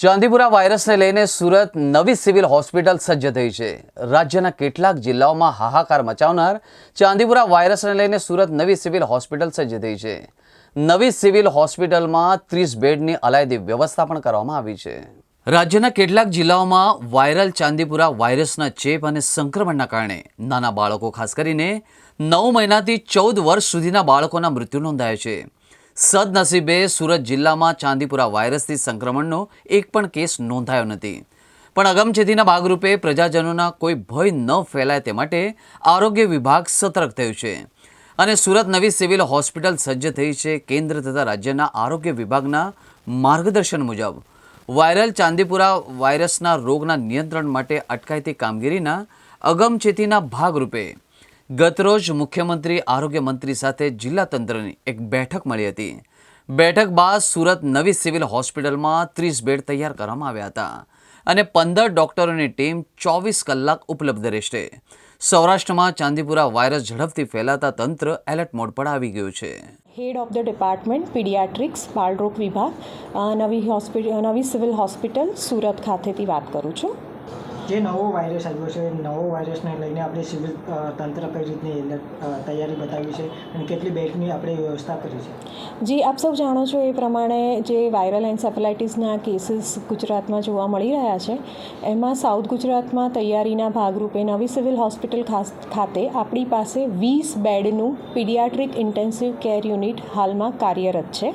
ચાંદીપુરા વાયરસને લઈને સુરત નવી સિવિલ હોસ્પિટલ સજ્જ થઈ છે. રાજ્યના કેટલાક જિલ્લાઓમાં હાહાકાર મચાવનાર ચાંદીપુરા વાયરસને લઈને સુરત નવી સિવિલ હોસ્પિટલ સજ્જ થઈ છે. નવી સિવિલ હોસ્પિટલમાં ત્રીસ બેડની અલાયદી વ્યવસ્થા પણ કરવામાં આવી છે. રાજ્યના કેટલાક જિલ્લાઓમાં વાયરલ ચાંદીપુરા વાયરસના ચેપ અને સંક્રમણના કારણે નાના બાળકો, ખાસ કરીને નવ મહિનાથી ચૌદ વર્ષ સુધીના બાળકોના મૃત્યુ નોંધાયા છે. સદનસીબે સુરત જિલ્લામાં ચાંદીપુરા વાયરસથી સંક્રમણનો એક પણ કેસ નોંધાયો નથી. પણ અગમચેતીના ભાગરૂપે પ્રજાજનોના કોઈ ભય ન ફેલાય તે માટે આરોગ્ય વિભાગ સતર્ક થયું છે. અને સુરત નવી સિવિલ હોસ્પિટલ સજ્જ થઈ છે કેન્દ્ર તથા રાજ્યના આરોગ્ય વિભાગના માર્ગદર્શન મુજબ. વાયરલ ચાંદીપુરા વાયરસના રોગના નિયંત્રણ માટે અટકાયતી કામગીરીના અગમચેતીના ભાગરૂપે ગતરોજ મુખ્યમંત્રી, આરોગ્ય મંત્રી સાથે જિલ્લા તંત્રની એક બેઠક મળી હતી. બેઠક બાદ સુરત નવી સિવિલ હોસ્પિટલમાં ત્રીસ બેડ તૈયાર કરવામાં આવ્યા હતા અને પંદર ડોક્ટરોની ટીમ ચોવીસ કલાક ઉપલબ્ધ રહેશે. સૌરાષ્ટ્રમાં ચાંદીપુરા વાયરસ ઝડપથી ફેલાતા તંત્ર એલર્ટ મોડ પર આવી ગયું છે. Head of the department paediatrics બાળરોગ વિભાગ નવી હોસ્પિટલ નવી સિવિલ હોસ્પિટલ સુરત ખાતેથી વાત કરું છું. જે નવો વાયરસ આવ્યો છે નવો વાયરસને લઈને આપણે સિવિલ તંત્ર કઈ રીતની તૈયારી બતાવી છે અને કેટલી બેડની આપણે વ્યવસ્થા કરી છે? જી, આપ સૌ જાણો છો એ પ્રમાણે જે વાયરલ એન્સેફેલાઇટીસના કેસીસ ગુજરાતમાં જોવા મળી રહ્યા છે, એમાં સાઉથ ગુજરાતમાં તૈયારીના ભાગરૂપે નવી સિવિલ હોસ્પિટલ ખાતે આપણી પાસે વીસ બેડનું પીડિયાટ્રિક ઇન્ટેન્સિવ કેર યુનિટ હાલમાં કાર્યરત છે.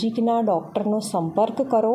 નજીકના ડૉક્ટરનો સંપર્ક કરો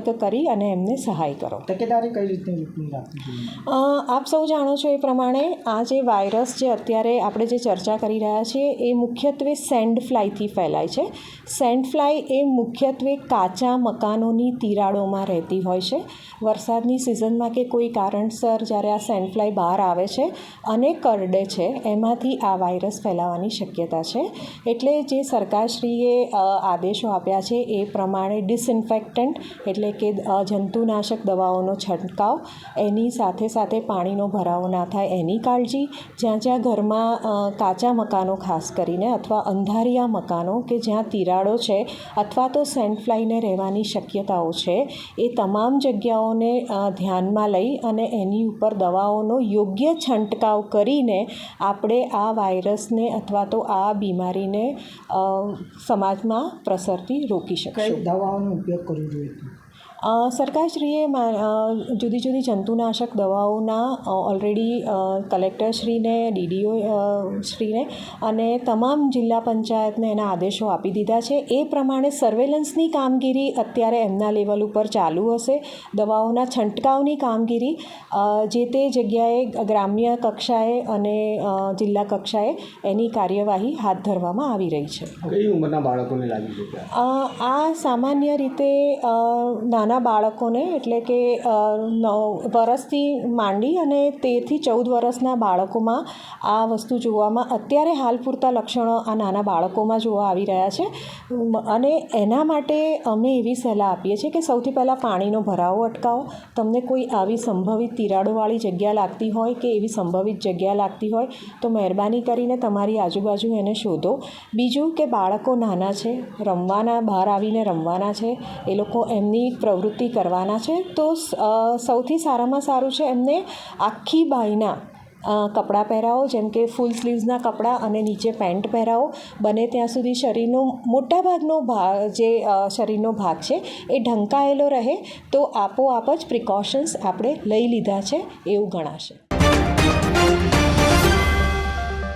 કરી અને એમને સહાય કરો. તકેદારી કઈ અ, આપ સૌ જાણો છો એ પ્રમાણે આ જે વાયરસ જે અત્યારે આપણે જે ચર્ચા કરી રહ્યા છીએ એ મુખ્યત્વે સેન્ડ ફ્લાયથી ફેલાય છે. સેન્ડ ફ્લાય એ મુખ્યત્વે કાચા મકાનોની તિરાડોમાં રહેતી હોય છે. વરસાદની સિઝનમાં કે કોઈ કારણસર જ્યારે આ સેન્ડ ફ્લાય બહાર આવે છે અને કરડે છે એમાંથી આ વાયરસ ફેલાવાની શક્યતા છે. એટલે જે સરકારશ્રીએ આદેશો આપ્યા છે એ પ્રમાણે ડિસઇન્ફેક્ટન્ટ એટલે કે જંતુનાશક દવાઓનો છંટકાવ એની સાથે સાથે પાણીનો ભરાવો ના થાય એની કાળજી જ્યાં જ્યાં ઘરમાં કાચા મકાનો ખાસ કરીને અથવા અંધારિયા મકાનો કે જ્યાં તિરાડો છે અથવા તો સેન્ડફ્લાયને રહેવાની શક્યતાઓ છે એ તમામ જગ્યાઓને ધ્યાનમાં લઈ અને એની ઉપર દવાઓનો યોગ્ય છંટકાવ કરીને આપણે આ વાયરસને અથવા તો આ બીમારીને સમાજમાં પ્રસરતી રોકી શકાય દવાઓનો ઉપયોગ કરવો જોઈએ? સરકારશ્રીએ મા- જુદી જુદી જંતુનાશક દવાઓના ઓલરેડી કલેક્ટરશ્રીને ડીડીઓ શ્રીને અને તમામ જિલ્લા પંચાયતને એના આદેશો આપી દીધા છે. એ પ્રમાણે સર્વેલન્સની કામગીરી અત્યારે એમના લેવલ ઉપર ચાલુ હશે. દવાઓના છંટકાવની કામગીરી જે તે જગ્યાએ ગ્રામ્ય કક્ષાએ અને જિલ્લા કક્ષાએ એની કાર્યવાહી હાથ ધરવામાં આવી રહી છે. કઈ ઉંમરના બાળકોને લાગી છે ત્યાં? અ, આ સામાન્ય રીતે અ, નાના બાળકોને એટલે કે નવ વરસથી માંડી અને તેરથી ચૌદ વર્ષના બાળકોમાં આ વસ્તુ જોવામાં અત્યારે હાલ પૂરતા લક્ષણો આ નાના બાળકોમાં જોવા આવી રહ્યા છે. અને એના માટે અમે એવી સલાહ આપીએ છીએ કે સૌથી પહેલાં પાણીનો ભરાવો અટકાવો. તમને કોઈ આવી સંભવિત તિરાડોવાળી જગ્યા લાગતી હોય કે એવી સંભવિત જગ્યા લાગતી હોય, તો મહેરબાની કરીને તમારી આજુબાજુ એને શોધો. બીજું કે બાળકો નાના છે, રમવાના, બહાર આવીને રમવાના છે, એ લોકો એમની પ્રવૃત્તિ કરવાના છે. તો સૌથી સારામાં સારું છે એમને આખી બાઈના કપડાં પહેરાવો, જેમ કે ફૂલ સ્લીવ્સના કપડાં અને નીચે પેન્ટ પહેરાવો. બને ત્યાં સુધી શરીરનો મોટાભાગનો ભાગ જે શરીરનો ભાગ છે એ ઢંકાયેલો રહે. તો આપોઆપ જ પ્રિકોશન્સ આપણે લઈ લીધા છે એવું ગણાશે.